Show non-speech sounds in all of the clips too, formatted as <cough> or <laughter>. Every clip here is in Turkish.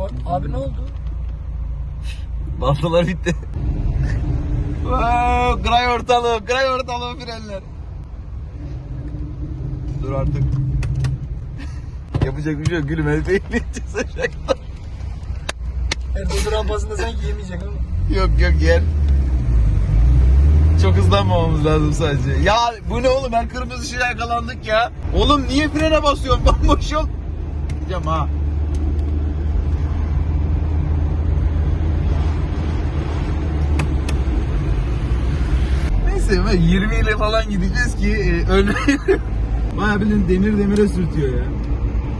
Abi, abi ne oldu? Baltalar bitti. Wow, Gray ortalığı, gray ortalığı frenler. Dur artık. Yapacak bir şey yok gülüm el <laughs> bekleyeceğiz aşağıda. Erdoğan rampasında sanki yemeyecek ama. Yok yok yer. Çok hızlanmamamız lazım sadece. Ya bu ne oğlum her kırmızı ışığa yakalandık ya. Oğlum niye frene basıyorsun <laughs> bomboş yol. Gideceğim ha. Ben 20 ile falan gideceğiz ki e, ölmeyelim. <laughs> Baya bildiğin demir demire sürtüyor ya.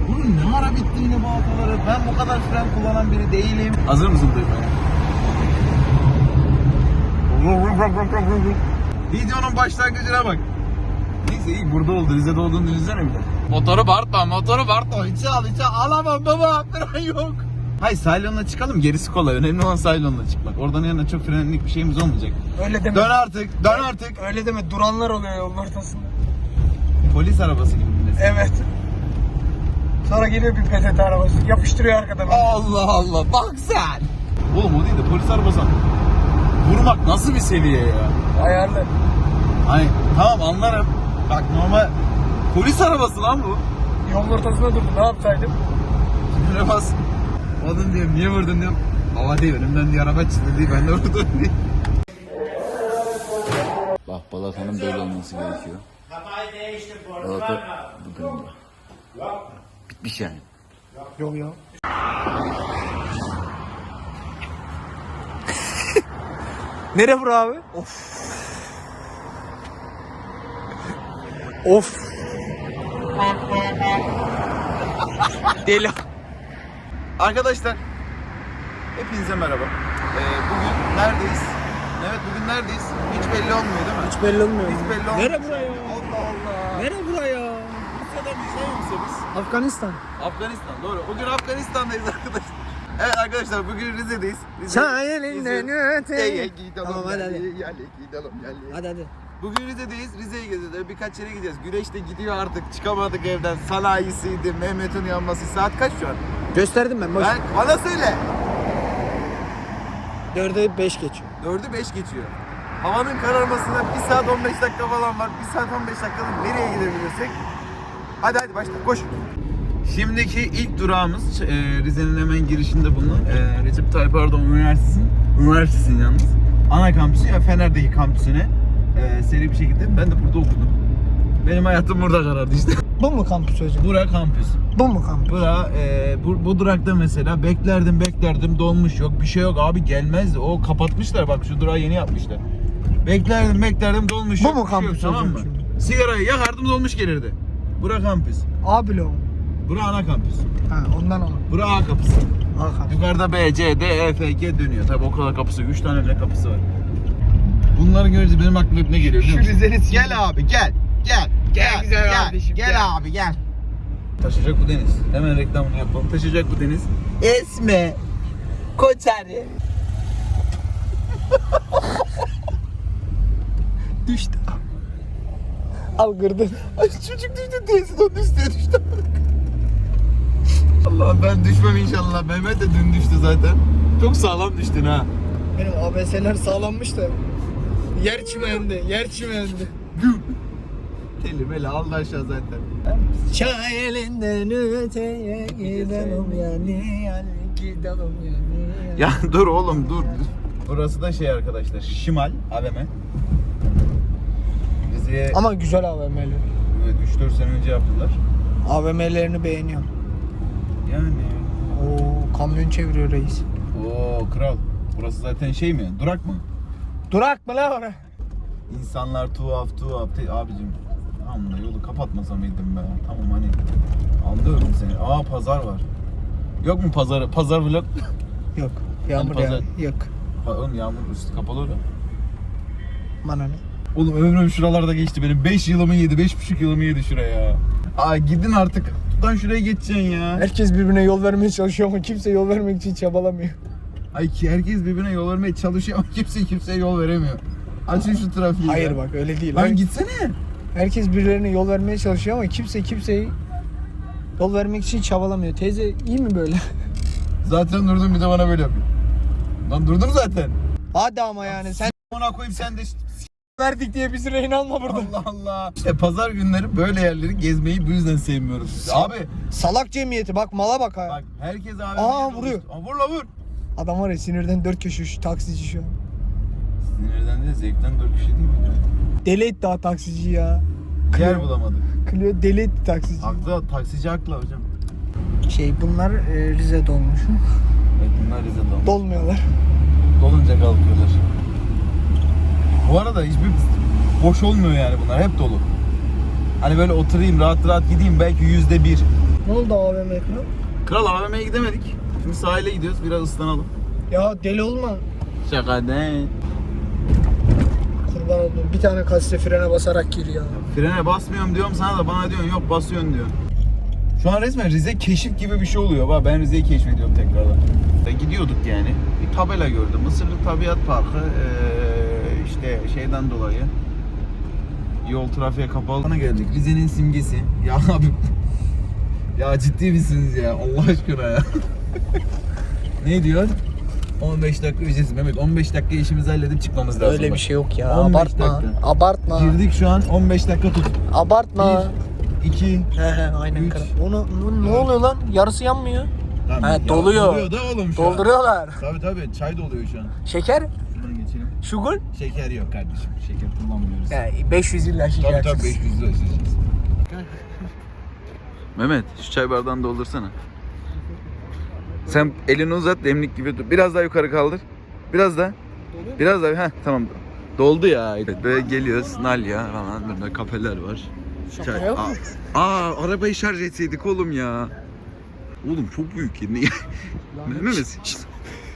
Bunun ne ara bitti yine bu hataları? Ben bu kadar fren kullanan biri değilim. Hazır mısın duymaya? Videonun başlangıcına bak. Neyse iyi burada oldu. Rize'de olduğunu düşünsene bir de. Motoru bağırtma, motoru bağırtma. İçe al, içe alamam baba. Fren yok. Hayır Saylon'la çıkalım gerisi kolay. Önemli olan Saylon'la çıkmak. Oradan yanına çok frenlik bir şeyimiz olmayacak. Öyle deme. Dön artık, dön artık. Öyle deme. Duranlar oluyor yolun ortasında. Polis arabası gibi de. Evet. Sonra geliyor bir PTT arabası. Yapıştırıyor arkadan. Allah Allah bak sen. Oğlum o değil de polis arabası. Vurmak nasıl bir seviye ya? Ayarlı. Hani tamam anlarım. Bak normal polis arabası lan bu. Yolun ortasında durdu. Ne yapsaydım? Şöyle bas. Oğlum diyorum niye vurdun diyorum. Baba diyor önümden diye araba çıktı diye ben de vurdum diye. Bak balatanın böyle olması gerekiyor. Balata bu durumda. Bitmiş yani. Yok ya. <laughs> Nere bura abi? Of. Of. <laughs> Deli. Arkadaşlar hepinize merhaba. Ee, bugün neredeyiz? Evet bugün neredeyiz? Hiç belli olmuyor değil mi? Hiç belli olmuyor. Hiç belli olmuyor. Nere bura ya? Allah Allah. Nere bura ya? Rusya'dan ne yoksa biz? Afganistan. Afganistan doğru. Bugün Afganistan'dayız arkadaşlar. Evet arkadaşlar bugün Rize'deyiz. Rize, Çay elinden Rize- öteye. Gidelim, Tamam, hadi, hadi. gidelim, gel. Hadi hadi. Bugün Rize'deyiz. Rize'ye gezeceğiz. Birkaç yere gideceğiz. Güneş de gidiyor artık. Çıkamadık evden. Sanayisiydi. Mehmet'in yanması. Saat kaç şu an? Gösterdim ben. Boş. Ben, bana söyle. 4'e 5 geçiyor. 4'ü 5 geçiyor. Havanın kararmasına 1 saat 15 dakika falan var. 1 saat 15 dakikada nereye gidebilirsek? Hadi hadi başla koş. Şimdiki ilk durağımız e, Rize'nin hemen girişinde bulunan e, Recep Tayyip Erdoğan Üniversitesi'nin Üniversitesi'nin yalnız ana kampüsü ya Fener'deki kampüsüne e, seri bir şekilde ben de burada okudum. Benim hayatım burada karardı işte. Bu mu kampüs hocam? Bura kampüs. Bu mu kampüs? Bura e, bu, bu durakta mesela beklerdim beklerdim dolmuş yok bir şey yok abi gelmezdi. O kapatmışlar bak şu durağı yeni yapmışlar. Beklerdim beklerdim dolmuş Bu yok. mu bir şey yok, kampüs tamam hocam mı? şimdi? Sigarayı yakardım dolmuş gelirdi. Bura kampüs. A bloğu. Bura ana kampüs. Ha ondan o. Bura A kapısı. A kampüs. Yukarıda B, C, D, E, F, G dönüyor. Tabi o kadar kapısı. 3 tane bile kapısı var. Bunları görünce benim aklıma hep ne geliyor biliyor Şu musun? Rize'nin Gel abi gel. Gel. Gel. güzel gel. kardeşim, Gel, gel. abi gel. Taşacak bu deniz. Hemen reklamını yapalım. Taşacak bu deniz. Esme. Koçeri. Düştü. Al kırdın. Ay çocuk düştü teyze onun üstüne düştü. Allah ben düşmem inşallah. Mehmet de dün düştü zaten. Çok sağlam düştün ha. Benim ABS'ler sağlanmış da. Yer çimendi, yer çimendi. Telim hele aldı aşağı zaten. Çay elinden öteye gidelim yani, yani gidelim yani. Ya dur oğlum dur. Burası da şey arkadaşlar. Şimal AVM. Rize'ye Ama güzel AVM'ler. evet, 3-4 sene önce yaptılar. AVM'lerini beğeniyorum. Yani. Oo kamyon çeviriyor reis. Oo kral. Burası zaten şey mi? Durak mı? Durak mı la orası? İnsanlar tuhaf tuhaf. Abicim da yolu kapatmasa mıydım be? Tamam hani anlıyorum seni. Aa pazar var. Yok mu pazarı? Pazar vlog. <laughs> Yok. Yağmur Hani ya. pazar- Yok. Ha, Oğlum yağmur üstü kapalı öyle. Bana ne? Oğlum ömrüm şuralarda geçti benim. 5 yılımı yedi, 5,5 yılımı yedi şuraya. Aa gidin artık. Buradan şuraya geçeceksin ya. Herkes birbirine yol vermeye çalışıyor ama kimse yol vermek için çabalamıyor. Ay ki herkes birbirine yol vermeye çalışıyor ama kimse kimseye yol veremiyor. Açın şu trafiği. Hayır ya. bak öyle değil. Lan gitsene. Herkes birilerine yol vermeye çalışıyor ama kimse kimseyi yol vermek için çabalamıyor. Teyze iyi mi böyle? <laughs> Zaten durdun bir de bana böyle yapıyor. Lan durdum zaten. Hadi ama yani sen Ona koyayım sen de verdik diye bizi rehin alma burada. Allah Allah. İşte pazar günleri böyle yerleri gezmeyi bu yüzden sevmiyorum. Abi Salak cemiyeti bak mala bak ha. bak herkes abi. Aa, vuruyor. Aa, vur la vur. Adam var ya sinirden dört köşe şu taksici şu an. Sinirden değil zevkten dört kişi değil mi? Deli etti ha taksici ya. Yer bulamadık. Clio deli etti taksici. Haklı taksici haklı hocam. Şey bunlar e, Rize dolmuş. Evet bunlar Rize'den. Dolmuyorlar. Dolunca kalkıyorlar. Bu arada hiçbir boş olmuyor yani bunlar hep dolu. Hani böyle oturayım rahat rahat gideyim belki yüzde bir. Ne oldu AVM ekranı? Kral AVM'ye gidemedik. Şimdi sahile gidiyoruz biraz ıslanalım. Ya deli olma. Şaka değil. Kurban oldum. Bir tane kasse frene basarak gir ya. Frene basmıyorum diyorum sana da bana diyorsun yok basıyorsun diyor. Şu an resmen Rize keşif gibi bir şey oluyor. Bak ben Rize'yi keşfediyorum tekrardan. Ve gidiyorduk yani. Bir tabela gördüm. Mısırlı Tabiat Parkı ee, işte şeyden dolayı yol trafiğe kapalı. Bana geldik. Rize'nin simgesi. <laughs> Ya abi ya ciddi misiniz ya? Allah aşkına ya. <laughs> ne diyor? 15 dakika ücretsiz. Mehmet 15 dakika işimizi halledip çıkmamız lazım. Öyle bak. bir şey yok ya. 15 Abartma. dakika. Abartma. Girdik şu an 15 dakika tut. Abartma. 1 2 He he aynen Üç. kral. Onu ne oluyor lan? Yarısı yanmıyor. Tamam, He, ya, doluyor. Doluyor da oğlum şu an. Dolduruyorlar. Tabii tabii çay doluyor şu an. Şeker? Şuradan geçelim. Sugar? Şeker yok kardeşim. Şeker kullanmıyoruz. He, 500 illa şeker. tabii tabii çıksın. 500 lira içeceğiz. Mehmet şu çay bardağını doldursana. Sen elini uzat demlik gibi dur. Biraz daha yukarı kaldır. Biraz daha. Biraz daha. Heh tamam. Doldu ya. Böyle geliyoruz. Nalya falan. Burada kafeler var. Şaka yok mu? Aa, aa, arabayı şarj etseydik oğlum ya. Oğlum çok büyük ya. Niye? Mehmet.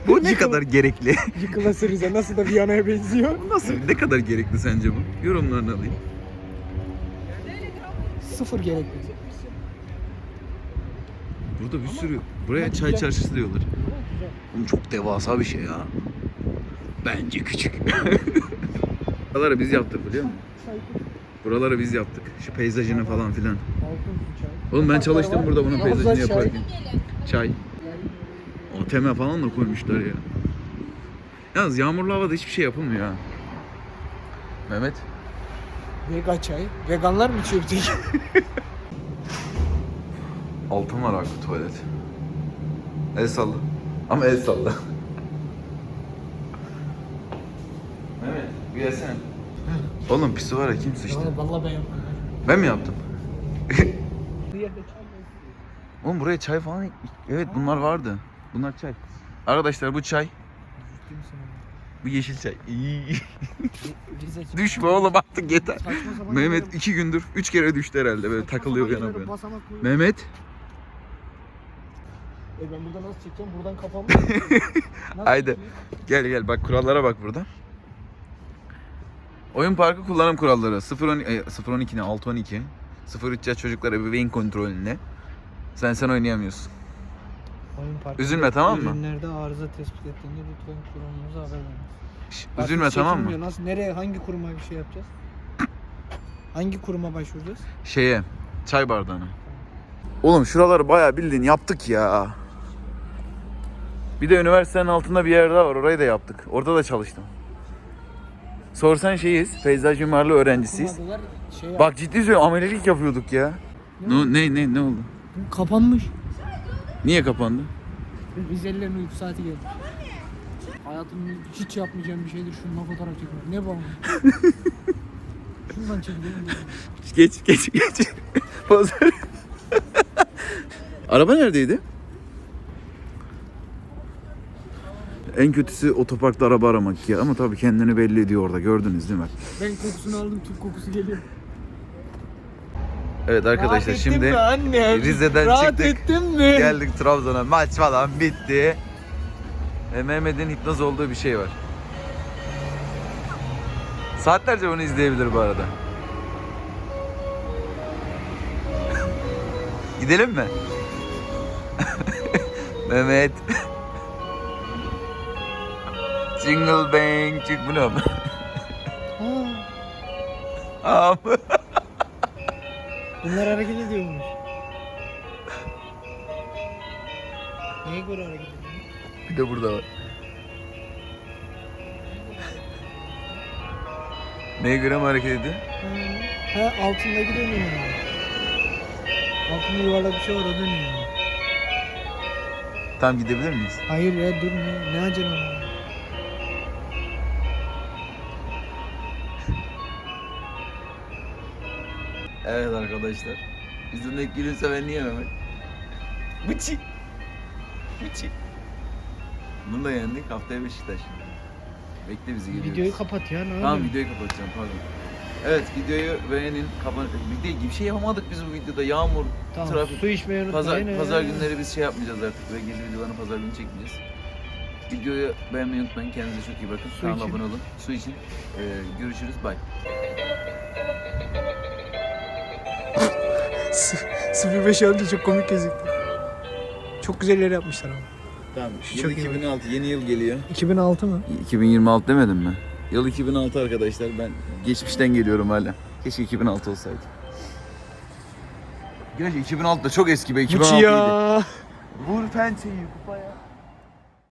Bu ne kadar gerekli? <laughs> Yıkılası Rize nasıl da Viyana'ya benziyor. <laughs> Nasıl? Ne kadar gerekli sence bu? Yorumlarını alayım. Sıfır gerekli. Burada bir sürü. Buraya çay çarşısı diyorlar. Oğlum çok devasa bir şey ya. Bence küçük. <laughs> Buraları biz yaptık biliyor musun? Buraları biz yaptık. Şu peyzajını falan filan. Oğlum ben çalıştım burada bunun peyzajını yaparken. Çay. ATM falan da koymuşlar ya. Yalnız yağmurlu havada hiçbir şey yapılmıyor ha. Mehmet. Vega çay. Veganlar mı içiyor bir tek? <laughs> Altın var abi tuvalet. El salla. Ama el salla. Mehmet bir gelsene. Oğlum pisi var ya kim sıçtı? Vallahi ben yapmadım. Ben mi yaptım? <laughs> Oğlum buraya çay falan... Evet bunlar vardı. Bunlar çay. Arkadaşlar bu çay. Bu yeşil çay. Düşme oğlum artık yeter. Mehmet iki gündür üç kere düştü herhalde böyle takılıyor yana böyle. Mehmet. E ben burada nasıl çekeceğim? Buradan kafam. <laughs> Nasıl Haydi. çekeyim? Gel gel bak kurallara bak burada. Oyun parkı kullanım kuralları 0 e, 012 ne 612 03 yaş çocuklar ebeveyn kontrolünde. Sen sen oynayamıyorsun. Oyun parkı. Üzülme, tamam mı? Ürünlerde arıza tespit ettiğinde lütfen kurumumuza haber verin. Şş, Bak, üzülme hiç tamam mı? çekilmiyor. Nasıl, nereye, hangi kuruma bir şey yapacağız? Hangi kuruma başvuracağız? Şeye çay bardağına. Oğlum şuraları bayağı bildiğin yaptık ya. Bir de üniversitenin altında bir yer daha var. Orayı da yaptık. Orada da çalıştım. Sorsan şeyiz. Peyzaj mimarlığı öğrencisiyiz. Şey Bak ciddi söylüyorum amelelik yapıyorduk ya. Ne ne ne ne oldu? kapanmış. Niye kapandı? Rizelilerin uyku saati geldi. Hayatımda hiç yapmayacağım bir şeydir şununla fotoğraf çekmek. Ne bu? <laughs> Şundan çekelim. Geç geç geç. <laughs> Poz ver. Araba neredeydi? En kötüsü otoparkta araba aramak ya. Ama tabii kendini belli ediyor orada. Gördünüz değil mi? Ben kokusunu aldım, Türk kokusu geliyor. Evet arkadaşlar Rahat şimdi? Rize'den Rahat çıktık. geldik Trabzon'a. Maç falan bitti. Ve Mehmet'in hipnoz olduğu bir şey var. Saatlerce bunu izleyebilir bu arada. <laughs> Gidelim mi? <laughs> Mehmet. Jingle bang çık bu ne abi? <laughs> Am. bunlar hareket ediyormuş. Neye göre hareket ediyor? Bir de burada var. Neye göre mi hareket ediyor? Ha, ha altındaki dönüyor. Altında yuvarlak bir şey var o dönüyor. Tam gidebilir miyiz? Hayır ya dur ne, ne acele var? Evet arkadaşlar. Yüzündeki gülümse ben niye Mehmet? Bıçı. Bıçı. Bunu da yendik. Haftaya Beşiktaş. Bekle bizi geliyoruz. Videoyu kapat ya ne Tamam videoyu kapatacağım pardon. Evet videoyu beğenin. Kapan bir de bir şey yapamadık biz bu videoda. Yağmur, Tamam trafik. su içmeyi unutmayın. Pazar, he. pazar günleri biz şey yapmayacağız artık ve gezi videolarını pazar günü çekmeyeceğiz. Videoyu beğenmeyi unutmayın. Kendinize çok iyi bakın. Su Kanala için. abone olun. Su için. Ee, görüşürüz. Bye. 05 alınca çok komik gözüktü. Çok güzel yer yapmışlar ama. Tamam. Yıl Çok iyi 2006. Yeni yıl geliyor. 2006 mı? 2026 demedim mi? Yıl 2006 arkadaşlar. Ben geçmişten geliyorum hala. Keşke 2006 olsaydı. Gerçi 2006 da çok eski be. 2006 idi. ya. Vur pençeyi kupaya.